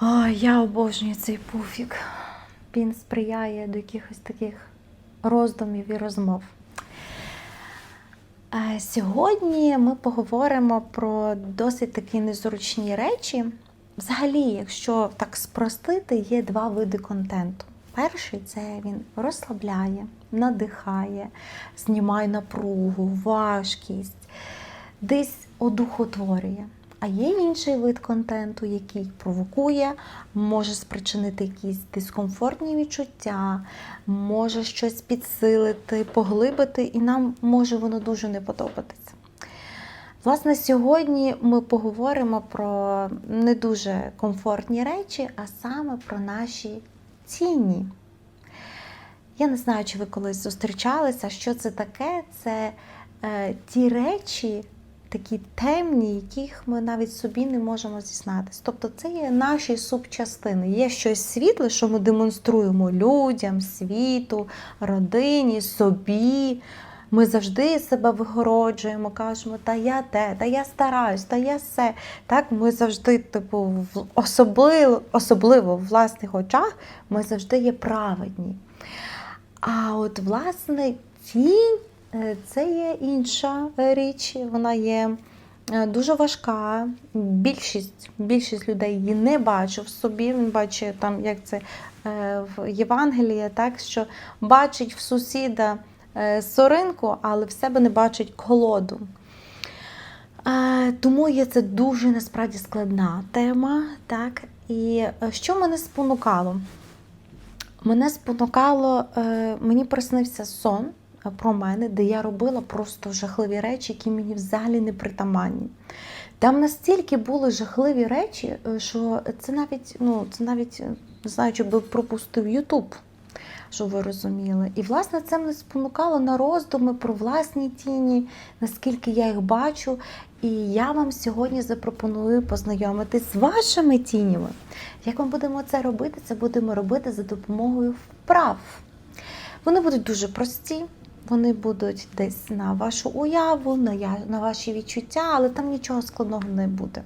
Ой, я обожнюю цей пуфік. Він сприяє до якихось таких роздумів і розмов. Е, Сьогодні ми поговоримо про досить такі незручні речі. Взагалі, якщо так спростити, є два види контенту. Перший це він розслабляє, надихає, знімає напругу, важкість, десь одухотворює. А є інший вид контенту, який провокує, може спричинити якісь дискомфортні відчуття, може щось підсилити, поглибити, і нам може воно дуже не подобатися. Власне, сьогодні ми поговоримо про не дуже комфортні речі, а саме про наші тіні. Я не знаю, чи ви колись зустрічалися, що це таке. Це е, ті речі, такі темні, яких ми навіть собі не можемо зізнатися. Тобто це є наші субчастини. Є щось світле, що ми демонструємо людям, світу, родині, собі. Ми завжди себе вигороджуємо, кажемо, та я те, та я стараюсь, та я все. Так, ми завжди, типу, особливо, особливо в власних очах, ми завжди є праведні. А от, власне, тінь це є інша річ, вона є е, дуже важка. Більшість, більшість людей її не бачить в собі. Він бачить там, як це е, в Євангелії, так що бачить в сусіда е, соринку, але в себе не бачить колоду. Е, Тому є це дуже насправді складна тема. Так? І е, що мене спонукало? Мене спонукало, е, мені приснився сон е, про мене, де я робила просто жахливі речі, які мені взагалі не притаманні. Там настільки були жахливі речі, е, що це навіть, ну, це навіть е, не знаю, чи би пропустив Ютуб, щоб ви розуміли. І, власне, це мене спонукало на роздуми про власні тіні, наскільки я їх бачу. І я вам сьогодні запропоную познайомитись з вашими тінями. Як ми будемо це робити? Це будемо робити за допомогою вправ. Вони будуть дуже прості, вони будуть десь на вашу уяву, на, ваші відчуття, але там нічого складного не буде.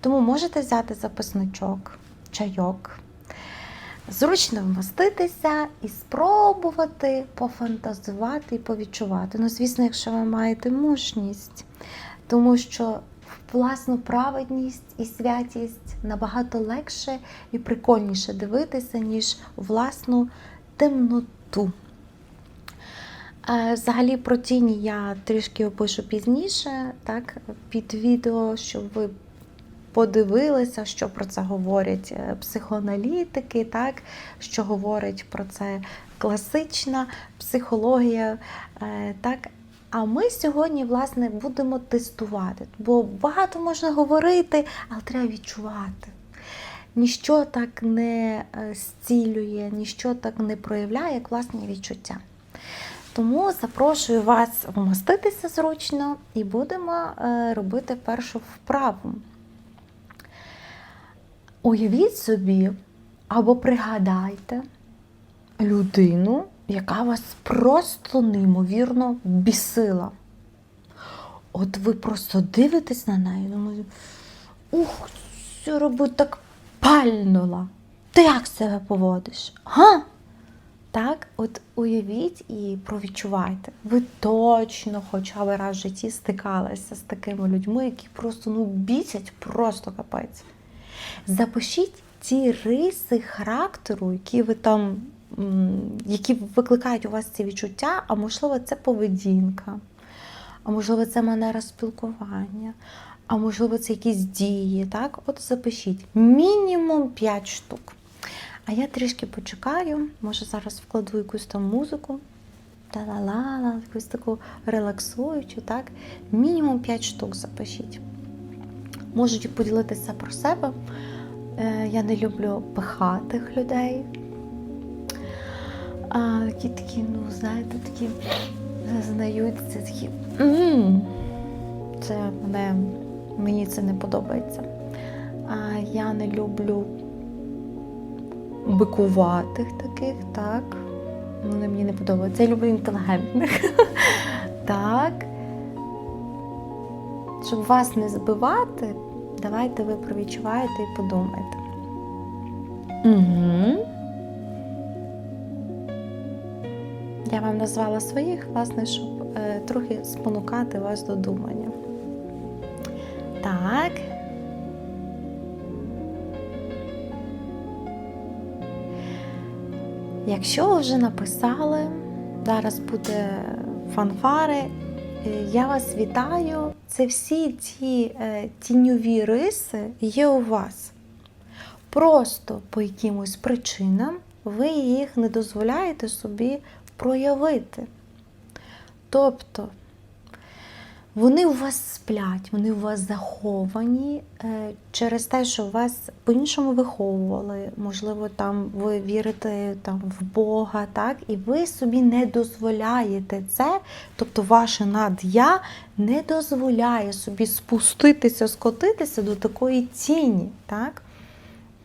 Тому можете взяти записничок, чайок, зручно вмоститися і спробувати пофантазувати і повідчувати. Ну, звісно, якщо ви маєте мужність, тому що власну праведність і святість набагато легше і прикольніше дивитися, ніж власну темноту. Е, Взагалі про тіні я трішки опишу пізніше, так, під відео, щоб ви подивилися, що про це говорять е, психоаналітики, так, що говорить про це класична психологія. е, Так. А ми сьогодні, власне, будемо тестувати, бо багато можна говорити, але треба відчувати. Ніщо так не зцілює, ніщо так не проявляє, як власні відчуття. Тому запрошую вас вмоститися зручно і будемо е, робити першу вправу. Уявіть собі або пригадайте людину, яка вас просто неймовірно бісила. От ви просто дивитесь на неї, думаєте, ух, цю робить так пальнула. Ти як себе поводиш? Га? Так, от уявіть і провідчувайте. Ви точно хоча б раз в житті стикалися з такими людьми, які просто ну, бісять, просто капець. Запишіть ті риси характеру, які ви там, які викликають у вас ці відчуття, а можливо, це поведінка, а можливо, це манера спілкування, а можливо, це якісь дії. Так? От запишіть мінімум 5 штук. А я трішки почекаю, може зараз вкладу якусь там музику. Та-ла-ла-ла, якусь таку релаксуючу, так? Мінімум 5 штук запишіть. Можете поділитися про себе. Е, Я не люблю пихатих людей. А такі такі, ну, знаєте, такі зазнаються, такі. «М, Це мене, мені це не подобається. А я не люблю бикуватих таких, так. Вони мені не подобаються. Я люблю інтелігентних. Так. Щоб вас не збивати, давайте ви провідчуваєте і подумайте. Угу. Я вам назвала своїх, власне, щоб е, трохи спонукати вас до думання. Так. Якщо ви вже написали, зараз буде фанфари. е, Я вас вітаю. Це всі ці е, тіньові риси є у вас. Просто по якимось причинам ви їх не дозволяєте собі проявити. Тобто вони у вас сплять, вони у вас заховані е, через те, що вас по-іншому виховували. Можливо, там ви вірите там, в Бога, так? і ви собі не дозволяєте це, тобто ваше над'я не дозволяє собі спуститися, скотитися до такої тіні. Так?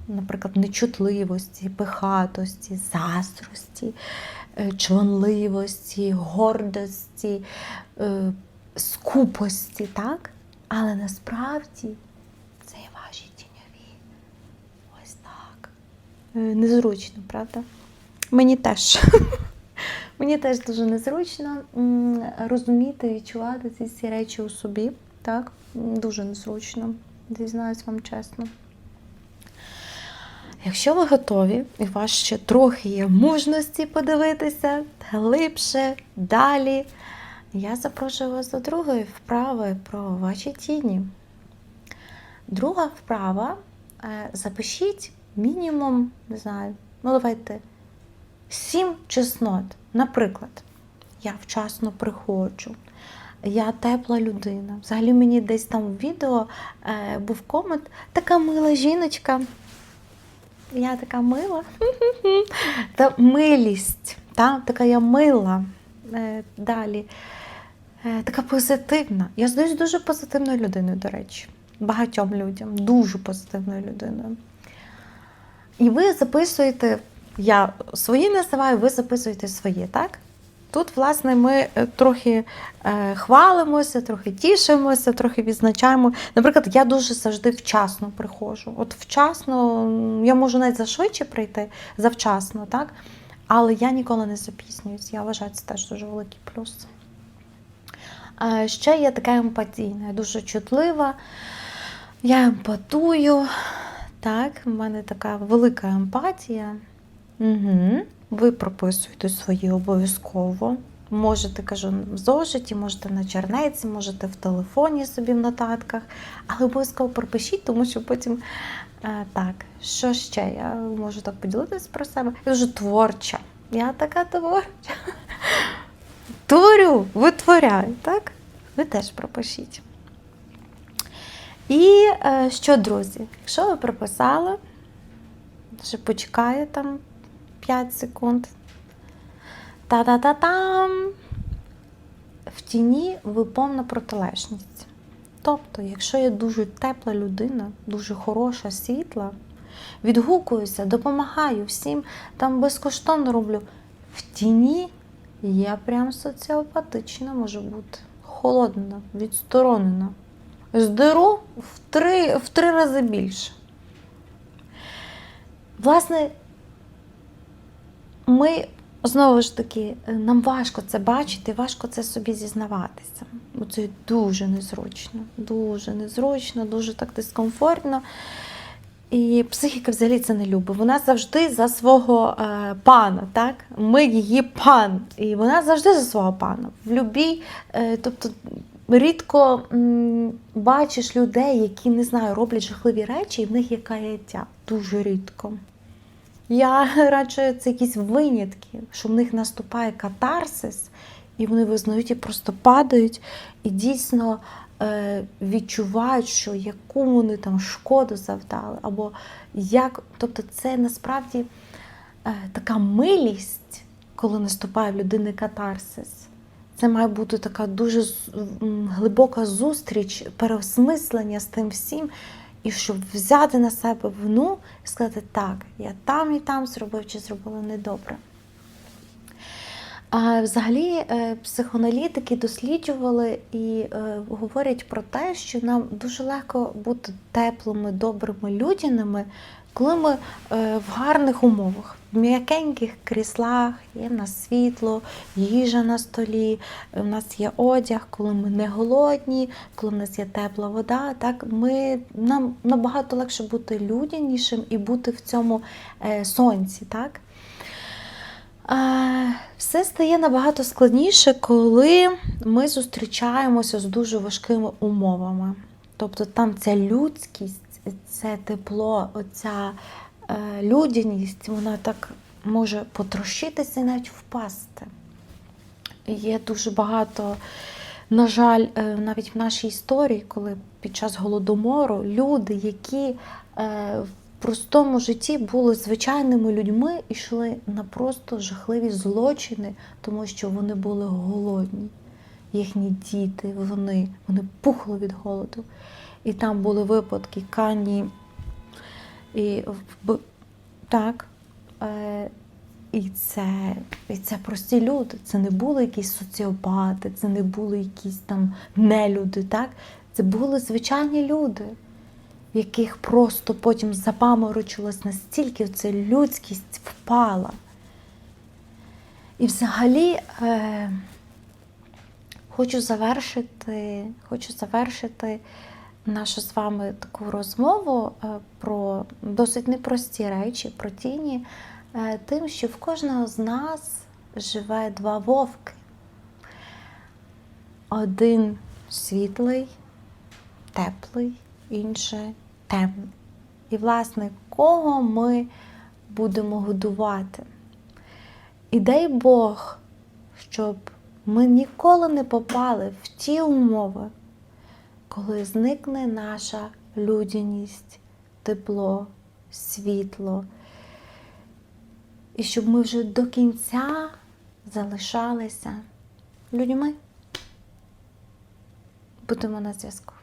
Наприклад, нечутливості, пихатості, заздрості, е, чванливості, гордості, е, скупості, так? Але насправді це є ваші тіньові. Ось так. Е, Незручно, правда? Мені теж. Мені теж дуже незручно розуміти, відчувати ці всі речі у собі. Так? Дуже незручно, зізнаюсь вам чесно. Якщо ви готові, і у вас ще трохи є мужності подивитися глибше, далі, я запрошую вас до другої вправи про ваші тіні. Друга вправа е, запишіть мінімум, не знаю, ну давайте сім чеснот. Наприклад, я вчасно приходжу, я тепла людина. Взагалі мені десь там в відео е, був комент, така мила жіночка. Я така мила. Та милість. Та? Така я мила. Е, Далі. Е, Така позитивна. Я здаюсь дуже позитивною людиною, до речі. Багатьом людям. Дуже позитивною людиною. І ви записуєте, я свої називаю, ви записуєте свої, так? Тут, власне, ми е, трохи е, хвалимося, трохи тішимося, трохи відзначаємо. Наприклад, я дуже завжди вчасно приходжу. От вчасно, я можу навіть зашвидше прийти завчасно, так? Але я ніколи не запізнююсь. Я вважаю, це теж дуже великий плюс. Ще я така емпатійна, дуже чутлива. Я емпатую. Так, в мене така велика емпатія. Угу. Ви прописуєте свої обов'язково. Можете, кажу, в зошиті, можете на чернеці, можете в телефоні собі в нотатках, але обов'язково пропишіть, тому що потім е, так, що ще? Я можу так поділитися про себе. Я дуже творча. Я така творча. Творю, витворяю, так? Ви теж пропишіть. І е, що, друзі, якщо ви прописали, ще почекаю там 5 секунд. Та-та-та-там! В тіні ви повна протилежність. Тобто, якщо я дуже тепла людина, дуже хороша, світла, відгукуюся, допомагаю всім, там безкоштовно роблю. В тіні я прям соціопатична можу бути. Холодна, відсторонена. Здеру в три, в три рази більше. Власне, ми знову ж таки, нам важко це бачити, важко це собі зізнаватися. Бо це дуже незручно, дуже незручно, дуже так дискомфортно. І психіка взагалі це не любить. Вона завжди за свого е, пана, так? Ми її пан. І вона завжди за свого пана. В любій, е, тобто рідко м, бачиш людей, які не знаю, роблять жахливі речі, і в них є каяття. Дуже рідко. Я радше це якісь винятки, що в них наступає катарсис, і вони визнають і просто падають, і дійсно відчувають, що яку вони там шкоду завдали, або як. Тобто, це насправді е, така милість, коли наступає в людини катарсис. Це має бути така дуже глибока зустріч, переосмислення з тим всім, і щоб взяти на себе вину і сказати, так, я там і там зробив чи зробила недобре. А взагалі е, психоаналітики досліджували і е, говорять про те, що нам дуже легко бути теплими, добрими, людяними коли ми е, в гарних умовах, в м'якеньких кріслах, є в нас світло, їжа на столі, у нас є одяг, коли ми не голодні, коли в нас є тепла вода, так ми нам набагато легше бути людянішим і бути в цьому сонці, так? Все стає набагато складніше, коли ми зустрічаємося з дуже важкими умовами. Тобто там ця людськість, це тепло, оця е, людяність, вона так може потрощитися і навіть впасти. Є дуже багато, на жаль, е, навіть в нашій історії, коли під час голодомору люди, які е, простому житті були звичайними людьми і йшли на просто жахливі злочини, тому що вони були голодні. Їхні діти, вони, вони пухли від голоду. І там були випадки Кані. І, так, е, і, це, і це прості люди. Це не були якісь соціопати, це не були якісь там нелюди. Так? Це були звичайні люди, яких просто потім запаморочилась настільки ця людськість впала. І взагалі е, хочу завершити, хочу завершити нашу з вами таку розмову е, про досить непрості речі, про тіні, е, тим, що в кожного з нас живе два вовки. Один світлий, теплий, інший темний. І, власне, кого ми будемо годувати? І дай Бог, щоб ми ніколи не попали в ті умови, коли зникне наша людяність, тепло, світло, і щоб ми вже до кінця залишалися людьми. Будемо на зв'язку.